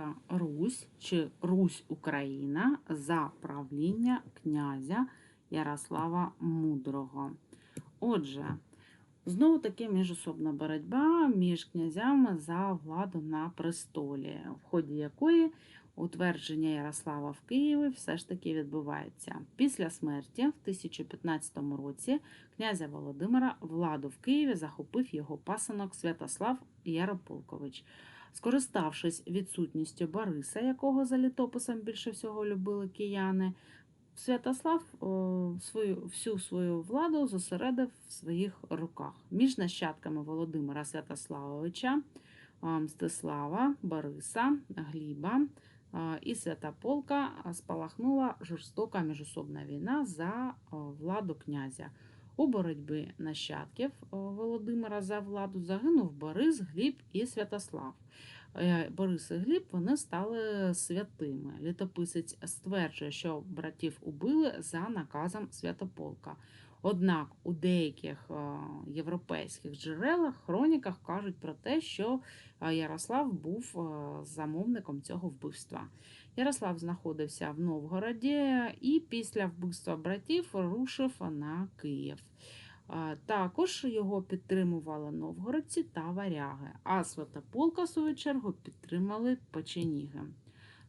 Київська Русь чи Русь Україна за правління князя Ярослава Мудрого. Отже, знову таки міжособна боротьба між князями за владу на престолі, в ході якої утвердження Ярослава в Києві все ж таки відбувається. Після смерті в 1015 році князя Володимира владу в Києві захопив його пасанок Святослав Ярополкович. Скориставшись відсутністю Бориса, якого за літописом більше всього любили кияни, Святослав свою, всю свою владу зосередив в своїх руках між нащадками Володимира Святославовича, Мстислава, Бориса, Гліба і Святополка спалахнула жорстока міжособна війна за владу князя. У боротьбі нащадків Володимира за владу загинув Борис, Гліб і Святослав. Е, Борис і Гліб вони стали святими. Літописець стверджує, що братів убили за наказом Святополка. Однак у деяких е, європейських джерелах, хроніках кажуть про те, що е, Ярослав був е, замовником цього вбивства. Ярослав знаходився в Новгороді і після вбивства братів рушив на Київ. Також його підтримували новгородці та варяги, а Святополка, в свою чергу, підтримали печеніги.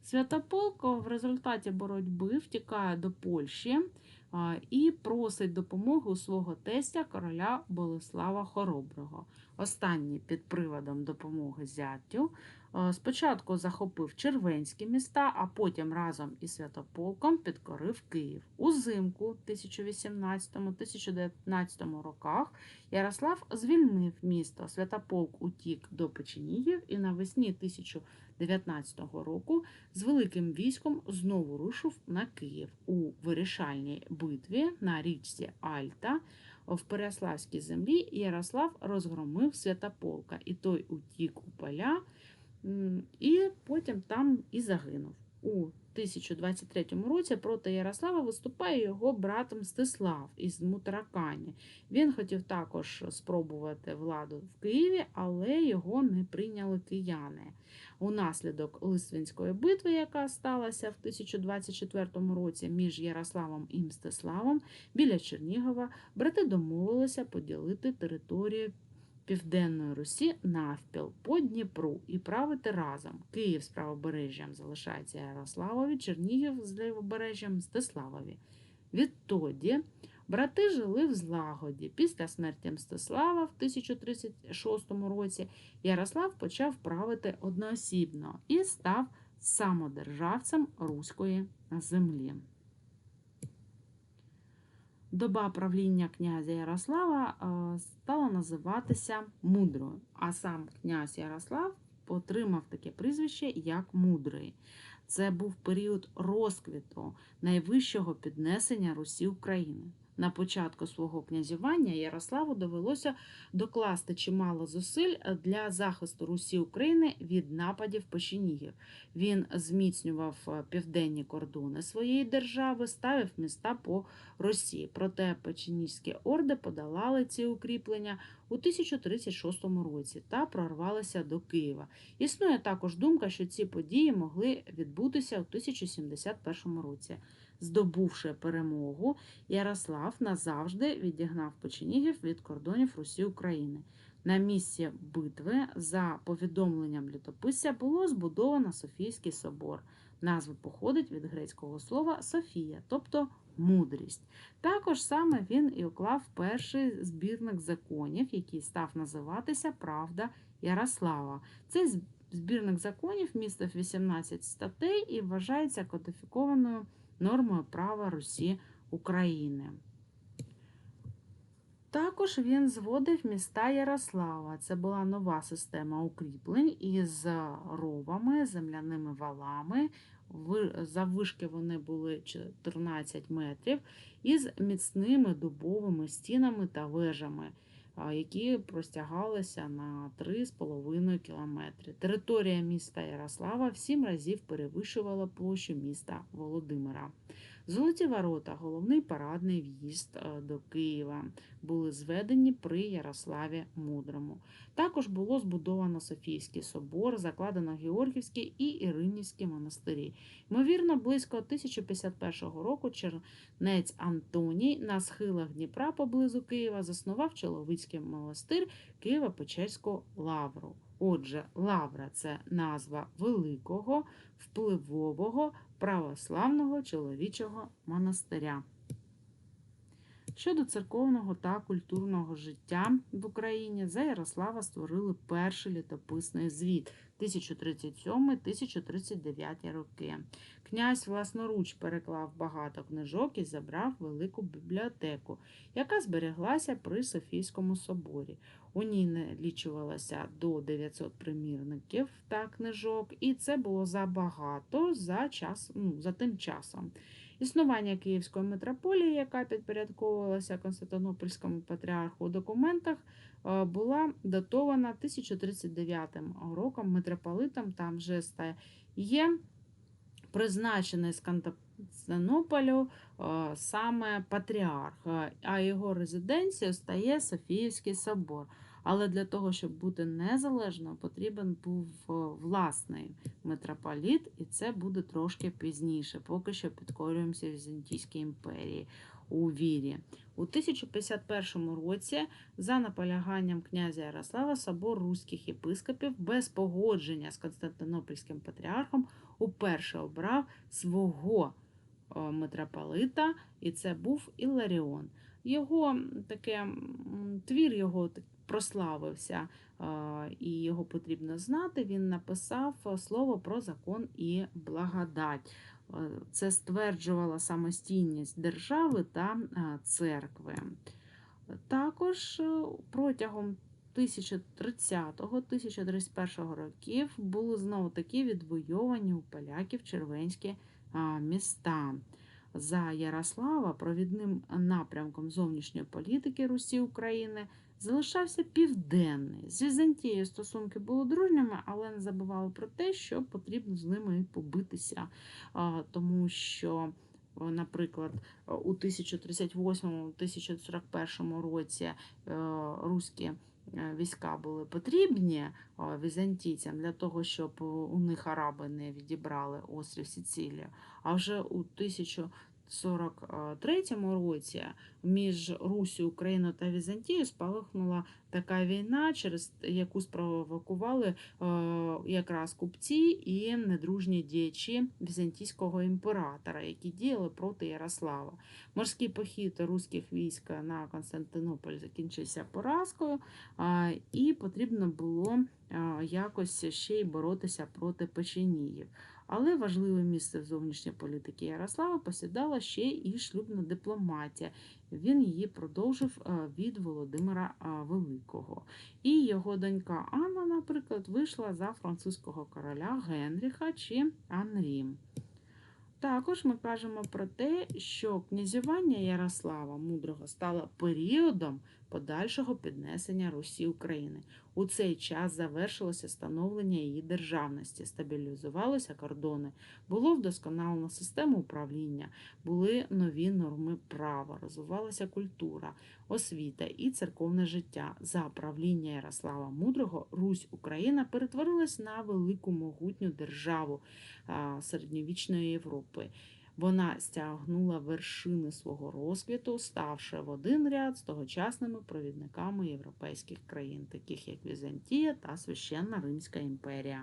Святополк в результаті боротьби втікає до Польщі і просить допомоги у свого тестя короля Болеслава Хороброго. Останній під приводом допомоги зятю спочатку захопив червенські міста, а потім разом із Святополком підкорив Київ. Узимку 1018-1019 роках Ярослав звільнив місто. Святополк утік до Печенігів і навесні 1019 року з великим військом знову рушив на Київ у вирішальній битві на річці Альта. В Переславській землі Ярослав розгромив Святополка, і той утік у поля, і потім там і загинув. У 1023 році проти Ярослава виступає його брат Мстислав із Мутаракані. Він хотів також спробувати владу в Києві, але його не прийняли кияни. Унаслідок Листвинської битви, яка сталася в 1024 році між Ярославом і Мстиславом біля Чернігова, брати домовилися поділити територію Південної Русі навпіл по Дніпру і правити разом. Київ з правобережжям залишається Ярославові, Чернігів з лівобережжям Мстиславові. Відтоді брати жили в злагоді. Після смерті Мстислава в 1036 році Ярослав почав правити одноосібно і став самодержавцем руської землі. Доба правління князя Ярослава е, стала називатися мудрою, а сам князь Ярослав отримав таке прізвище як мудрий. Це був період розквіту найвищого піднесення Русі України. На початку свого князювання Ярославу довелося докласти чимало зусиль для захисту Русі України від нападів печенігів. Він зміцнював е, південні кордони своєї держави, ставив міста по Росії. Проте печеніжські орди подолали ці укріплення у 1036 році та прорвалися до Києва. Існує також думка, що ці події могли відбутися у 1071 році. Здобувши перемогу, Ярослав назавжди відігнав печенігів від кордонів Русі України. На місці битви, за повідомленням літописця, було збудовано Софійський собор. Назва походить від грецького слова Софія, тобто мудрість. Також саме він і уклав перший збірник законів, який став називатися Правда Ярослава. Цей збірник законів містив 18 статей і вважається кодифікованою нормою права Русі України. Також він зводив міста Ярослава. Це була нова система укріплень із ровами, земляними валами. Заввишки вони були 14 метрів, із міцними дубовими стінами та вежами, які простягалися на 3,5 кілометри. Територія міста Ярослава в 7 разів перевищувала площу міста Володимира. Золоті ворота, головний парадний в'їзд е, до Києва, були зведені при Ярославі Мудрому. Також було збудовано Софійський собор, закладено Георгівський і Іринівські монастирі. Ймовірно, близько 1051 року чернець Антоній на схилах Дніпра поблизу Києва заснував Чоловицький монастир Києво-Печерську лавру. Отже, лавра це назва великого, впливового православного чоловічого монастиря. Щодо церковного та культурного життя в Україні за Ярослава створили перший літописний звіт 1037-1039 роки. Князь власноруч переклав багато книжок і забрав велику бібліотеку, яка збереглася при Софійському соборі. У ній налічувалося до 900 примірників та книжок, і це було забагато за, час, ну, за тим часом. Існування Київської митрополії, яка підпорядковувалася Константинопольському патріарху у документах, е, була датована 1039 роком митрополитом. Там вже є призначений з Константинополю е, саме патріарх, е, а його резиденцією стає Софіївський собор. Але для того, щоб бути незалежним, потрібен був е, власний митрополіт, і це буде трошки пізніше. Поки що підкорюємося Візантійській імперії у вірі. У 1051 році, за наполяганням князя Ярослава, собор руських єпископів без погодження з Константинопольським патріархом уперше обрав свого е, митрополита, і це був Іларіон. Його таке твір його так прославився, е, і його потрібно знати. Він написав е, слово про закон і благодать. Е, Це стверджувало самостійність держави та церкви. Також протягом 1030-1031 років були знову таки відвойовані у поляків червенські міста. За Ярослава провідним напрямком зовнішньої політики Русі України залишався південний. З Візантією стосунки були дружніми, але не забували про те, що потрібно з ними побитися, тому що. Наприклад, у 1038-1041 році е, руські е, війська були потрібні е, візантійцям для того, щоб у них араби не відібрали острів Сицилія. А вже у 1043 році між Русю, Україною та Візантією спалахнула така війна, через яку спровокували е, якраз купці і недружні діячі візантійського імператора, які діяли проти Ярослава. Морський похід руських військ на Константинополь закінчився поразкою, і потрібно було якось ще й боротися проти печеніїв. Але важливе місце в зовнішній політики Ярослава посідала ще і шлюбна дипломатія. Він її продовжив від Володимира Великого. І його донька Анна, наприклад, вийшла за французького короля Генріха чи Анрі. Також ми кажемо про те, що князювання Ярослава Мудрого стало періодом подальшого піднесення Русі України. У цей час завершилося становлення її державності, стабілізувалися кордони, було вдосконалено систему управління, були нові норми права, розвивалася культура, освіта і церковне життя. За правління Ярослава Мудрого Русь Україна перетворилась на велику могутню державу середньовічної Європи. Вона стягнула вершини свого розквіту, ставши в один ряд з тогочасними провідниками європейських країн, таких як Візантія та Священна Римська імперія.